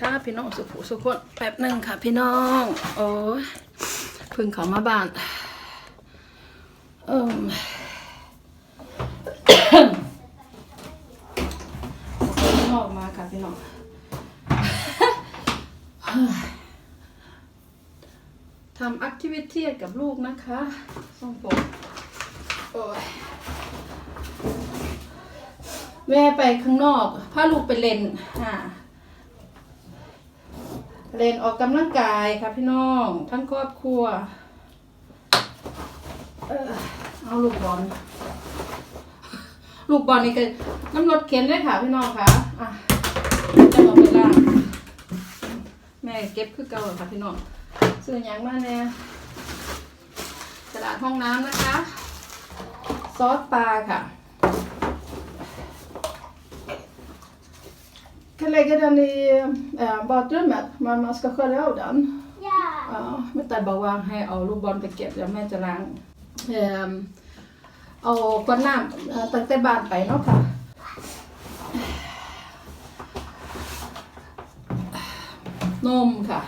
ค่ะพี่น้องสุขสุขคนแป๊บหนึ่งค่ะ พี่น้อง โอ้ยเพึ่งเขามาบ้านเออกมาค่ะพี่น้องทำแอคทิวิตี้กับลูกนะคะส่งผมโอ้ยแม่ไปข้างนอกพาลูกไปเล่นอ่า เล่นออกกำลังกายค่ะพี่น้องทั้งครอบครัว เอ่อเอาลูกบอลลูกบอลนี่ก็น้ำรถเข็นด้วยค่ะพี่น้องค่ะอะจะเอาไปล่างแม่เก็บคือเก่าค่ะพี่น้องซื้อหยังมาเนี่ยกระดาษห้องน้ำนะคะ ซอสปลาค่ะ kan lägga den i eh, badrummet, men man ska skölja av den. Ja. Ja, แม่แต่บอกว่าให้เอาลูกบอลไปเก็บแล้วแม่จะล้างเอ่อเอาก้อนน้ำเอ่อตั้งแต่บ้านไปเนาะค่ะ นมค่ะ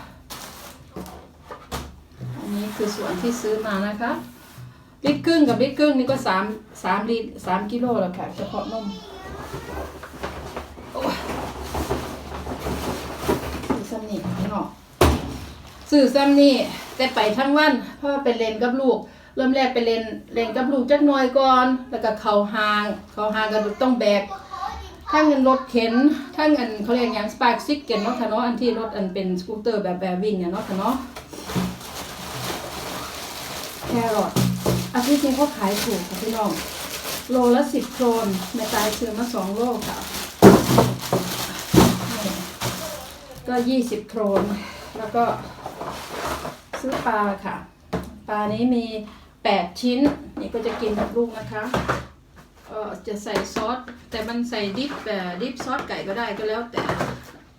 อันนี้คือส่วนที่ซื้อมานะคะ ลิตรครึ่งกับลิตรครึ่งนี่ก็สามสามลิตรสามกิโลแล้วค่ะ เฉพาะนมโอ้ยซื้อซ้ำนี่พี่น้อง ซื้อซ้ำนี่แต่ไปทั้งวัน เพราะว่าไปเล่นกับลูก เริ่มแรกไปเล่นเล่นกับลูกจักหน่อยก่อน แล้วก็เข่าหาง เข่าหางก็ต้องแบกทั้งเงินรถเข็นทั้งอันเขาเรียกอย่างสปาร์คซิกเก็นเนาะค่ะเนาะอันที่รถอันเป็นสกูตเตอร์แบบแบบวิ่งเนี่ยเนาะค่ะเนาะแครอทอันที่จริงเขาขายถูกค่ะพี่น้อง โลละสิบโครนแม่ตายซื้อมาสองโลค่ะ ก็ยี่สิบโครนแล้วก็ ซื้อปลาค่ะ ปลานี้มีแปดชิ้น นี่ก็จะกินกับลูกนะคะเอ่อจะใส่ซอส แต่มันใส่ดิปแบบดิปซอสไก่ก็ได้ก็แล้วแต่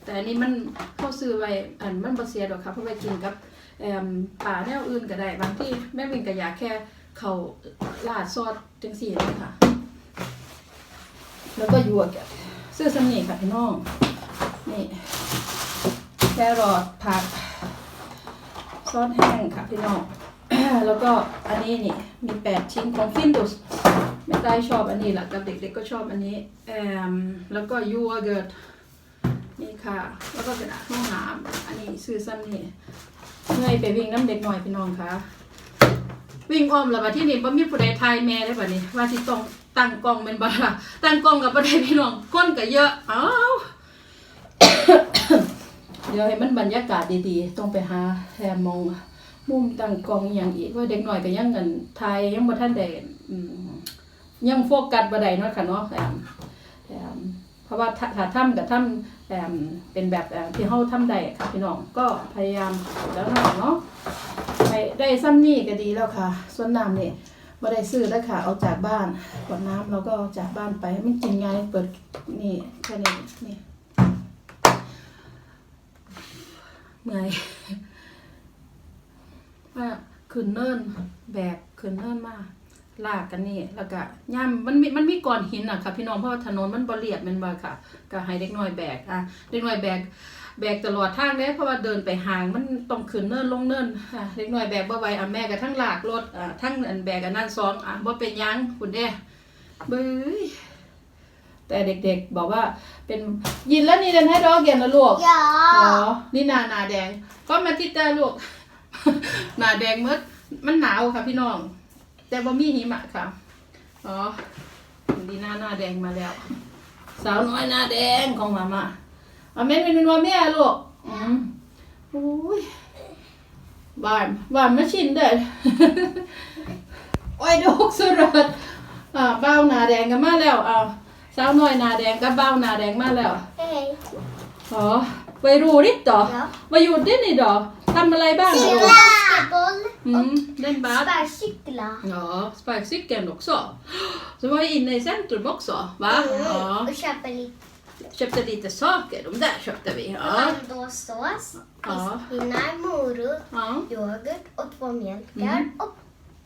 แต่อันนี้มันเขาซื้อไว้อันมันบเสียดอกค่ะเพราะไปกินกับป่าแนวอื่นก็ได้บางที่แม่วินก็อยากแค่เขาลาดซอสจังสี่เลยค่ะแล้วก็หยวแกซื้อสำนีค่ะพี่น้องนี่แครอทผัก ซอสแห้งค่ะพี่น้อง แล้วก็อันนี้นี่มีแปดชิ้นของฟินดุสแม่ใต้ชอบอันนี้แหละกับเด็กๆก็ชอบอันนี้แอมแล้วก็ยูเกิร์ตนี่ค่ะ แล้วก็กระดาษห้องน้ำอันนี้ซื้อซ้ำนี่เมื่อยไปวิ่งน้ำเด็กหน่อยพี่น้องค่ะวิ่งอ้อมแล้วบัดที่นี่บ่มีผู้ใดทายแม่ได้บัดนี้ ว่าสิต้องตั้งกล้องเป็นบ่ล่ะตั้งกล้องกับบ่ได้พี่น้องคนก็เยอะอ้าว ดี๋ยวให้มันบรรยากาศดีๆ ต้องไปหาแฮมองมุมตั้งกล้องอย่างอีกว่าเด็กหน่อยก็ยังกันไทยยังบ่ทันได้ยังโฟกัสบ่ได้เนาะค่ะเนาะแอมแอมเพราะว่าถ้าถ้าทำกับทำแอมเป็นแบบที่เฮาทำได้ค่ะพี่น้องก็พยายามแล้วเนาะไปได้ซ้ำนี่ก็ดีแล้วค่ะ ส่วนน้ำนี่บ่ได้ซื้อแล้วค่ะเอาจากบ้านขวดน้ำเราก็จากบ้านไปมันกินง่ายเปิดนี่แค่นี้นี่ เมื่อยว่าขึ้นเนินแบกขึ้นเนินมาลากกันนี่แล้วก็ย่ำมันมีมันมีก้อนหินอะค่ะพี่น้องเพราะว่าถนนมันบ่เรียบมันบ่ค่ะ ก็ให้เด็กน้อยแบกอะเด็กน้อยแบกแบกตลอดทางเด้เพราะว่าเดินไปห่างมันต้องขึ้นเนินลงเนินอะเด็กน้อยแบกบ่ไหวอะแม่ก็ทั้งลากรถอะทั้งอันแบกอันนั้นสองอะบ่เป็นยังคุณเด้เบ้ย แต่เด็กๆ บอกว่าเป็นยินแล้วนี่เดินให้ดอกเย็นนะลูกอ๋อ Ja. นี่นาหนาแดง ก็มาที่ตาลูกหนาแดงมืดมันหนาวค่ะพี่น้อง แต่ว่ามีหิมะค่ะ อ๋อดีหน้าหน้าแดงมาแล้ว สาวน้อยหน้าแดงของมาม่าเอาเม่นเป็นว่าแม่ลูก อืมโอ้ยหวานหวานมาชินเด้อโอ้ยดอกสุดดอ่าเบ้าหน้าแดงกันมาแล้วอ่า สาวน้อยหน้าแดงกับเบ้าหน้าแดงมาแล้ว Hej. อ๋อไปรู้นิดต่อ Ja. มาอยู่ดินี่ดอทำอะไรบ้างลูก Basketboll อืมเล่นบาส Sparkcykla. Ja, sparkcykeln också. Så var jag inne i centrum också, va? Ja. Och köpa lite Köpte lite saker, de där köpte vi. Ja. mandosås, Ja. fiskpinnar, morot, Ja, yoghurt och två mjölkar Mm. och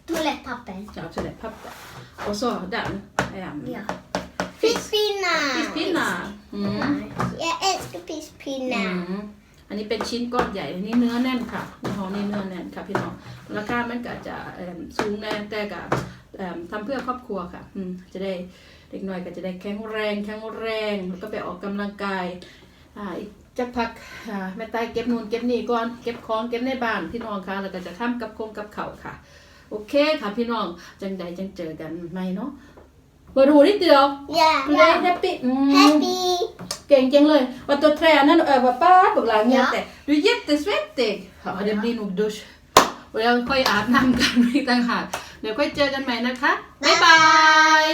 toalettpapper. ja toalettpapper. Och så den. ehm, Ja. Fisspinnar. Fiskpinnar. Mm. Jag älskar fisspinnar. อืมอันนี้เป็นชิ้นก้อนใหญ่ อันนี้เนื้อแน่นค่ะยี่ห้อนี้เนื้อแน่นค่ะพี่น้องราคามันก็จะเอิ่มสูงแน่แต่ก็เอิ่มทำเพื่อครอบครัวค่ะอืมจะได้เด็กน้อยก็จะได้แข็งแรงแข็งแรงแล้วก็ไปออกกำลังกายอ่าอีกจักพักอ่าแม่ตายเก็บนู่นเก็บนี่ก่อนเก็บของเก็บในบ้านพี่น้องค่ะแล้วก็จะทำกับคงกับเขาวค่ะ โอเคค่ะพี่น้องจังใดจังเจอกันไหมเนาะ มาดูนิดเดียว Ja, ดูได้ ja. แฮปปี้อืม Happy. เก่งจังเลยว่าตัวแทรนั่นเออว่าป้าบอกหลังเนี่ย Ja. แต่ดูเย็บแต่สเวตติก ja det blir nog dusch แล้วค่อยอาบน้ำกันอีกต่างหากเดี๋ยวค่อยเจอกันใหม่นะคะ บ๊ายบาย